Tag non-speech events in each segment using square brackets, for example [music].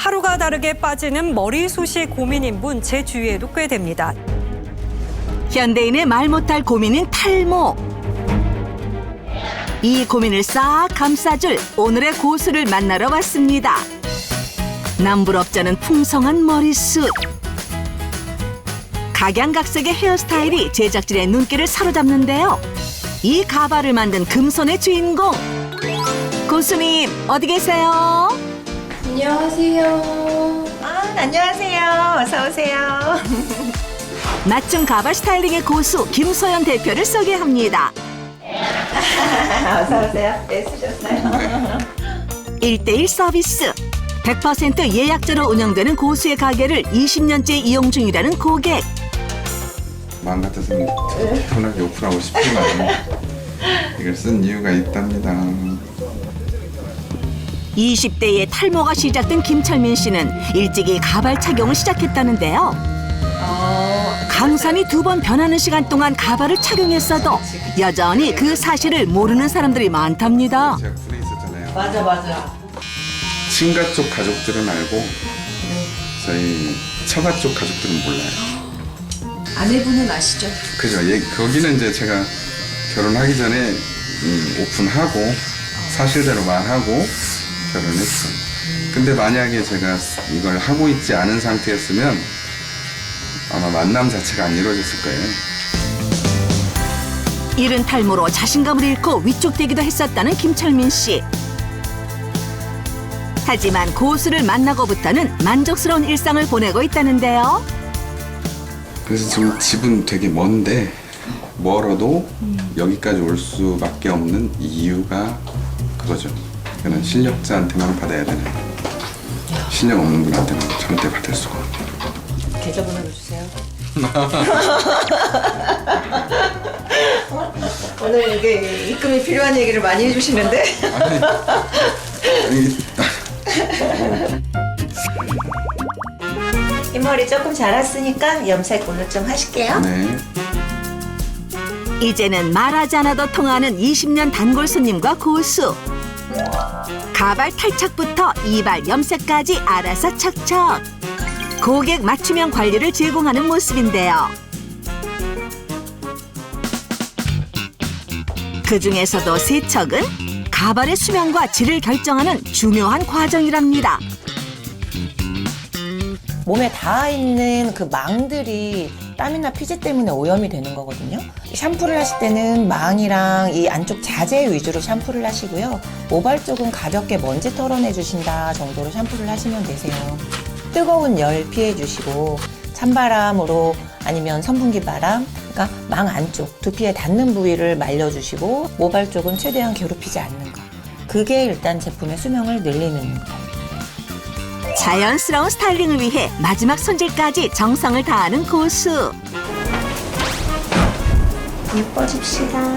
하루가 다르게 빠지는 머리숱이 고민인 분 제 주위에도 꽤 됩니다. 현대인의 말 못할 고민인 탈모. 이 고민을 싹 감싸줄 오늘의 고수를 만나러 왔습니다. 남부럽자는 풍성한 머리숱. 각양각색의 헤어스타일이 제작진의 눈길을 사로잡는데요. 이 가발을 만든 금손의 주인공. 고수님, 어디 계세요? 안녕하세요. 아, 안녕하세요. 어서 오세요. [laughs] 맞춤 가발 스타일링의 고수 김소연 대표를 소개합니다. [laughs] 어서 오세요. 애쓰셨어요? [laughs] 일대일 서비스. 100% 예약제로 운영되는 고수의 가게를 20년째 이용 중이라는 고객. 마음 같아서는 편하게 오픈하고 싶지만 이걸 쓴 이유가 있답니다. 20대의 탈모가 시작된 김철민 씨는 일찍이 가발 착용을 시작했다는데요. 강산이 두 번 변하는 시간 동안 가발을 착용했어도 여전히 그 사실을 모르는 사람들이 많답니다. 제가 군에 있었잖아요. 맞아, 맞아. 친가 쪽 가족들은 알고 저희 처가 쪽 가족들은 몰라요. 아내분은 아시죠? 그죠? 예, 거기는 이제 제가 결혼하기 전에 음, 오픈하고 사실대로 말하고 결혼했어요. 근데 만약에 제가 이걸 하고 있지 않은 상태였으면 아마 만남 자체가 안 이루어졌을 거예요. 이른 탈모로 자신감을 잃고 위축되기도 했었다는 김철민 씨. 하지만 고수를 만나고부터는 만족스러운 일상을 보내고 있다는데요. 그래서 지금 집은 되게 먼데 멀어도 여기까지 올 수밖에 없는 이유가 그거죠. 그는 실력자한테만 받아야 되는 실력 없는 분한테는 절대 받을 수가 없는. 계좌번호를 주세요. [laughs] 오늘 이게 입금이 필요한 얘기를 많이 해주시는데 아니, 이 머리 조금 자랐으니까 염색 오늘 좀 하실게요. 네. 이제는 말하지 않아도 통하는 20년 단골 손님과 고수. 가발 탈착부터 이발 염색까지 알아서 척척. 고객 맞춤형 관리를 제공하는 모습인데요. 그 중에서도 세척은 가발의 수명과 질을 결정하는 중요한 과정이랍니다. 몸에 닿아 있는 그 망들이 땀이나 피지 때문에 오염이 되는 거거든요. 샴푸를 하실 때는 망이랑 이 안쪽 자재 위주로 샴푸를 하시고요. 모발 쪽은 가볍게 먼지 털어내 주신다 정도로 샴푸를 하시면 되세요. 뜨거운 열 피해 주시고 찬바람으로 아니면 선풍기 바람, 그러니까 망 안쪽 두피에 닿는 부위를 말려 주시고 모발 쪽은 최대한 괴롭히지 않는 거. 그게 일단 제품의 수명을 늘리는 거. 자연스러운 스타일링을 위해 마지막 손질까지 정성을 다하는 고수. 예뻐집시다. [laughs]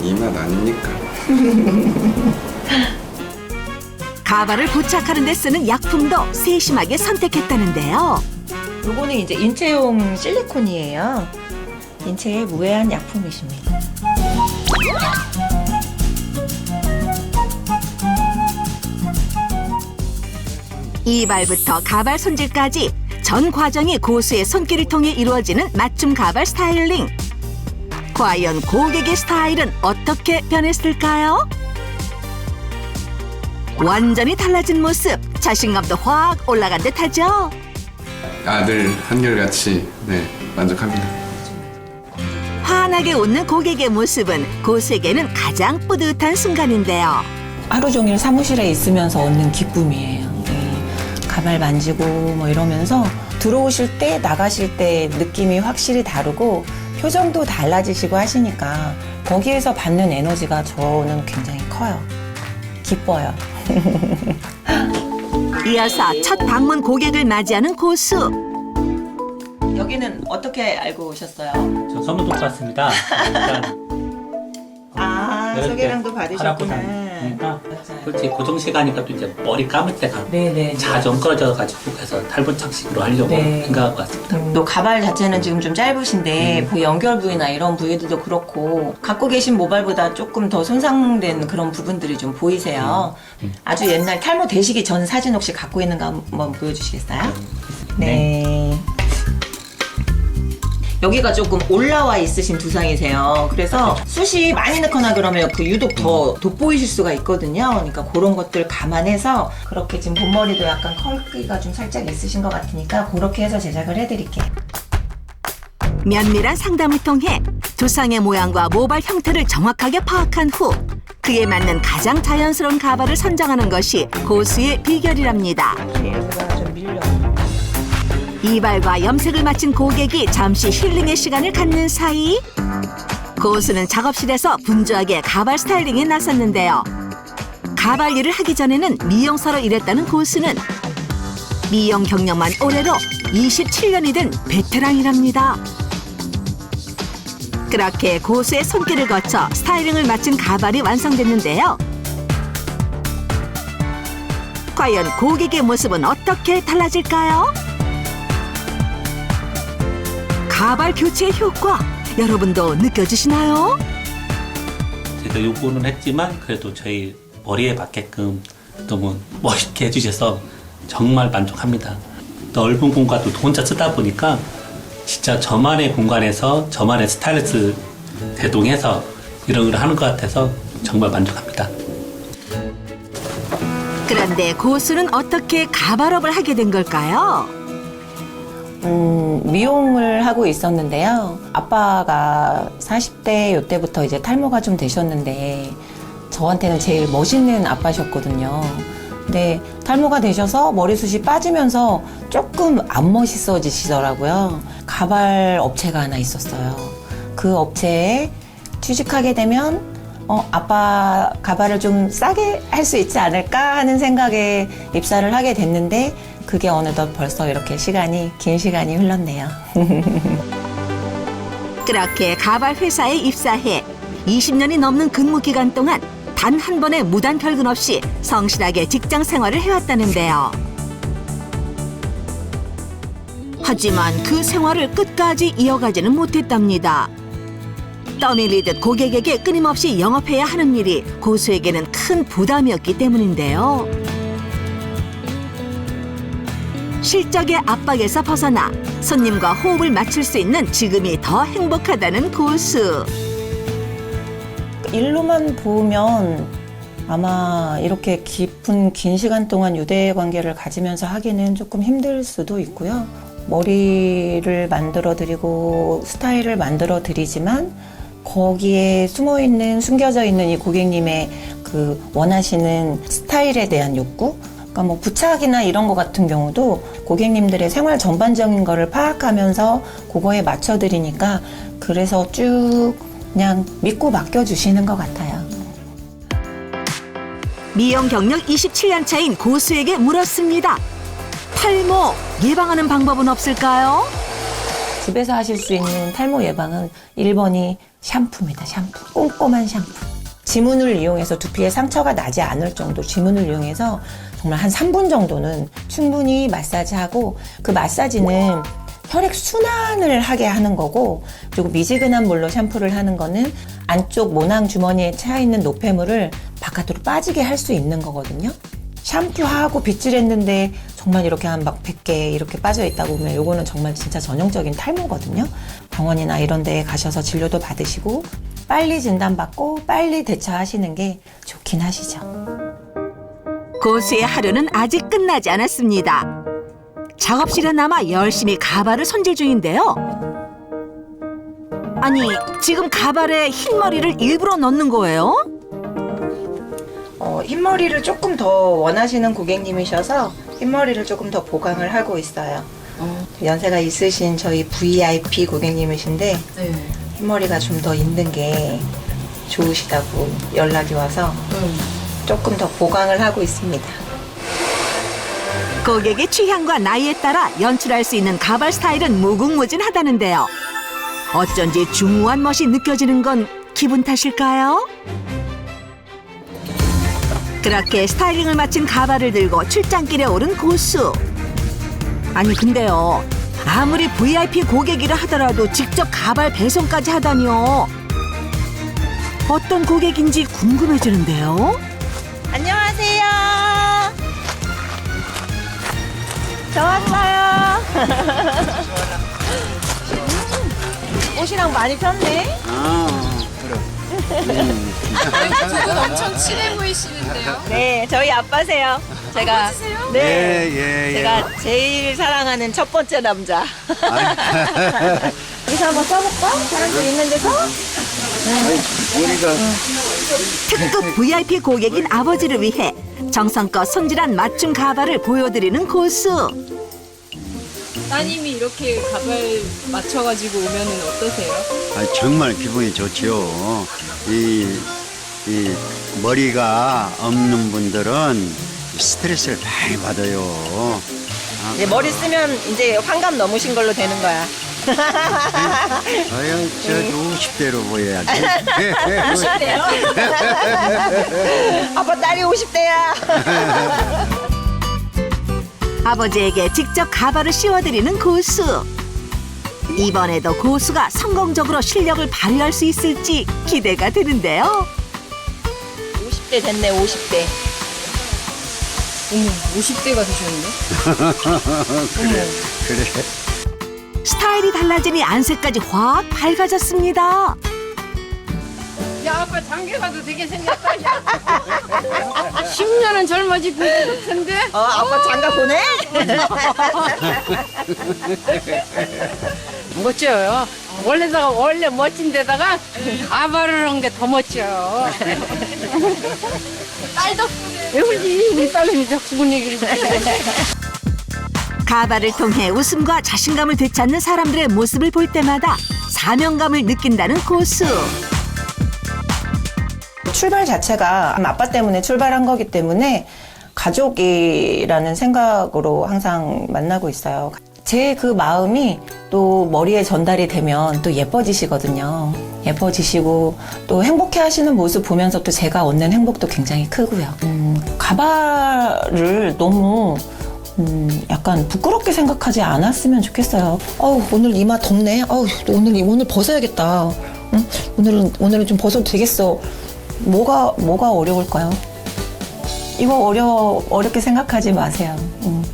이맛 아닙니까? [laughs] 가발을 부착하는 데 쓰는 약품도 세심하게 선택했다는데요. 요거는 이제 인체용 실리콘이에요. 인체에 무해한 약품이십니다. 이발부터 가발 손질까지 전 과정이 고수의 손길을 통해 이루어지는 맞춤 가발 스타일링. 과연 고객의 스타일은 어떻게 변했을까요? 완전히 달라진 모습, 자신감도 확 올라간 듯하죠. 아들 한결같이 네 만족합니다. 환하게 웃는 고객의 모습은 고수에게는 가장 뿌듯한 순간인데요. 하루 종일 사무실에 있으면서 얻는 기쁨이에요. 네. 가발 만지고 뭐 이러면서 들어오실 때 나가실 때 느낌이 확실히 다르고 표정도 달라지시고 하시니까 거기에서 받는 에너지가 저는 굉장히 커요. 기뻐요. [laughs] 이어서 첫 방문 고객을 맞이하는 고수. 여기는 어떻게 알고 오셨어요? 저 선물 똑같습니다. [laughs] 일단 아, 이렇게 소개랑도 하라고 받으셨구나. 그러니까 솔직히 고정 시간이니까 또 이제 머리 감을 때가 네네. 자주 엉켜져가지고 해서 탈모 착식으로 하려고 네. 생각하고 왔습니다. 또 가발 자체는 지금 좀 짧으신데 그 연결 부위나 이런 부위들도 그렇고 갖고 계신 모발보다 조금 더 손상된 그런 부분들이 좀 보이세요. 아주 옛날 탈모 되시기 전 사진 혹시 갖고 있는 거 한번 보여주시겠어요? 네. 여기가 조금 올라와 있으신 두상이세요. 그래서 숱이 많이 넣거나 그러면 그 유독 더 돋보이실 수가 있거든요. 그러니까 그런 것들 감안해서 그렇게 지금 본머리도 약간 컬기가 좀 살짝 있으신 것 같으니까 그렇게 해서 제작을 해드릴게요. 면밀한 상담을 통해 두상의 모양과 모발 형태를 정확하게 파악한 후 그에 맞는 가장 자연스러운 가발을 선정하는 것이 고수의 비결이랍니다. 얘가 좀 밀려. 이발과 염색을 마친 고객이 잠시 힐링의 시간을 갖는 사이 고수는 작업실에서 분주하게 가발 스타일링에 나섰는데요. 가발 일을 하기 전에는 미용사로 일했다는 고수는 미용 경력만 올해로 27년이 된 베테랑이랍니다. 그렇게 고수의 손길을 거쳐 스타일링을 마친 가발이 완성됐는데요. 과연 고객의 모습은 어떻게 달라질까요? 가발 교체의 효과 여러분도 느껴지시나요? 제가 요구는 했지만 그래도 저희 머리에 맞게끔 너무 멋있게 해주셔서 정말 만족합니다. 넓은 공간도 혼자 쓰다 보니까 진짜 저만의 공간에서 저만의 스타일리스트 대동해서 이런 걸 하는 것 같아서 정말 만족합니다. 그런데 고수는 어떻게 가발업을 하게 된 걸까요? 음, 미용을 하고 있었는데요. 아빠가 40대 요때부터 이제 탈모가 좀 되셨는데 저한테는 제일 멋있는 아빠셨거든요. 근데 탈모가 되셔서 머리숱이 빠지면서 조금 안 멋있어지시더라고요. 가발 업체가 하나 있었어요. 그 업체에 취직하게 되면 어, 아빠 가발을 좀 싸게 할 수 있지 않을까 하는 생각에 입사를 하게 됐는데 그게 어느덧 벌써 이렇게 시간이 긴 시간이 흘렀네요. [laughs] 그렇게 가발 회사에 입사해 20년이 넘는 근무 기간 동안 단 한 번의 무단 결근 없이 성실하게 직장 생활을 해왔다는데요. 하지만 그 생활을 끝까지 이어가지는 못했답니다. 떠밀리듯 고객에게 끊임없이 영업해야 하는 일이 고수에게는 큰 부담이었기 때문인데요. 실적의 압박에서 벗어나 손님과 호흡을 맞출 수 있는 지금이 더 행복하다는 고수. 일로만 보면 아마 이렇게 깊은 긴 시간 동안 유대 관계를 가지면서 하기는 조금 힘들 수도 있고요. 머리를 만들어 드리고 스타일을 만들어 드리지만 거기에 숨어 있는 숨겨져 있는 이 고객님의 그 원하시는 스타일에 대한 욕구 그러니까 뭐 부착이나 이런 거 같은 경우도 고객님들의 생활 전반적인 거를 파악하면서 그거에 맞춰 드리니까 그래서 쭉 그냥 믿고 맡겨 주시는 것 같아요. 미용 경력 27년 차인 고수에게 물었습니다. 탈모 예방하는 방법은 없을까요? 집에서 하실 수 있는 탈모 예방은 1번이 샴푸입니다. 샴푸. 꼼꼼한 샴푸. 지문을 이용해서 두피에 상처가 나지 않을 정도 지문을 이용해서 정말 한 3분 정도는 충분히 마사지하고 그 마사지는 혈액 순환을 하게 하는 거고 그리고 미지근한 물로 샴푸를 하는 거는 안쪽 모낭 주머니에 차 있는 노폐물을 바깥으로 빠지게 할 수 있는 거거든요. 샴푸하고 빗질했는데 정말 이렇게 한 막 100개 이렇게 빠져 있다고 보면 요거는 정말 진짜 전형적인 탈모거든요. 병원이나 이런 데에 가셔서 진료도 받으시고 빨리 진단받고 빨리 대처하시는 게 좋긴 하시죠. 고수의 하루는 아직 끝나지 않았습니다. 작업실에 남아 열심히 가발을 손질 중인데요. 아니, 지금 가발에 흰머리를 일부러 넣는 거예요? 어, 흰머리를 조금 더 원하시는 고객님이셔서 흰머리를 조금 더 보강을 하고 있어요. 연세가 있으신 저희 VIP 고객님이신데 흰머리가 좀 더 있는 게 좋으시다고 연락이 와서 조금 더 보강을 하고 있습니다. 고객의 취향과 나이에 따라 연출할 수 있는 가발 스타일은 무궁무진하다는데요. 어쩐지 중후한 멋이 느껴지는 건 기분 탓일까요? 그렇게 스타일링을 마친 가발을 들고 출장길에 오른 고수. 아니 근데요. 아무리 VIP 고객이라 하더라도 직접 가발 배송까지 하다니요. 어떤 고객인지 궁금해지는데요. 안녕하세요. 저 왔어요. 음, [laughs] 옷이랑 많이 폈네. 엄청 친해 보이시는데요. 네, 저희 아빠세요. 제가 네, 예, 예, 예. 제가 제일 사랑하는 첫 번째 남자. 여기서 한번 써볼까? 사람들 있는 데서? 우리가 특급 VIP 고객인 아버지를 위해 정성껏 손질한 맞춤 가발을 보여드리는 고수. 따님이 이렇게 가발 맞춰가지고 오면은 어떠세요? 아, 정말 기분이 좋지요. 이, 이 머리가 없는 분들은 스트레스를 많이 받아요. 이제 머리 쓰면 이제 환갑 넘으신 걸로 되는 거야. 아유, 저 50대로 보여야지. [laughs] 아빠 딸이 50대야. [laughs] 아버지에게 직접 가발을 씌워드리는 고수. 이번에도 고수가 성공적으로 실력을 발휘할 수 있을지 기대가 되는데요. 50대 됐네, 50대. 어머, 50대가 되셨는데? [laughs] 그래, 그래. 스타일이 달라지니 안색까지 확 밝아졌습니다. 야 아빠 장기 가도 되게 생겼다 야 [laughs] 10년은 젊어지고 텐데 어, 아빠 장가 보내? [laughs] 멋져요 원래다가 원래 멋진 데다가 가발을 한게 더 멋져요 딸 덕분에 왜 울지 우리 딸내미 덕분 얘기를 해 가발을 통해 웃음과 자신감을 되찾는 사람들의 모습을 볼 때마다 사명감을 느낀다는 고수. 출발 자체가 아빠 때문에 출발한 거기 때문에 가족이라는 생각으로 항상 만나고 있어요. 제 그 마음이 또 머리에 전달이 되면 또 예뻐지시거든요. 예뻐지시고 또 행복해 하시는 모습 보면서 또 제가 얻는 행복도 굉장히 크고요. 음, 가발을 너무 음, 약간 부끄럽게 생각하지 않았으면 좋겠어요. 어우, 오늘 이마 덥네. 어우, 오늘, 오늘 벗어야겠다. 응? 오늘은, 오늘은 좀 벗어도 되겠어. 뭐가, 뭐가 어려울까요? 이거 어려, 어렵게 생각하지 마세요. 음,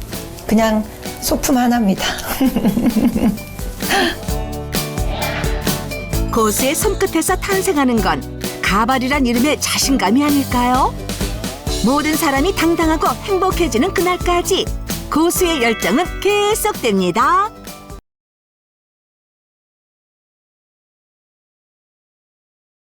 그냥 소품 하나입니다. [laughs] 고수의 손끝에서 탄생하는 건 가발이란 이름의 자신감이 아닐까요? 모든 사람이 당당하고 행복해지는 그날까지 고수의 열정은 계속됩니다.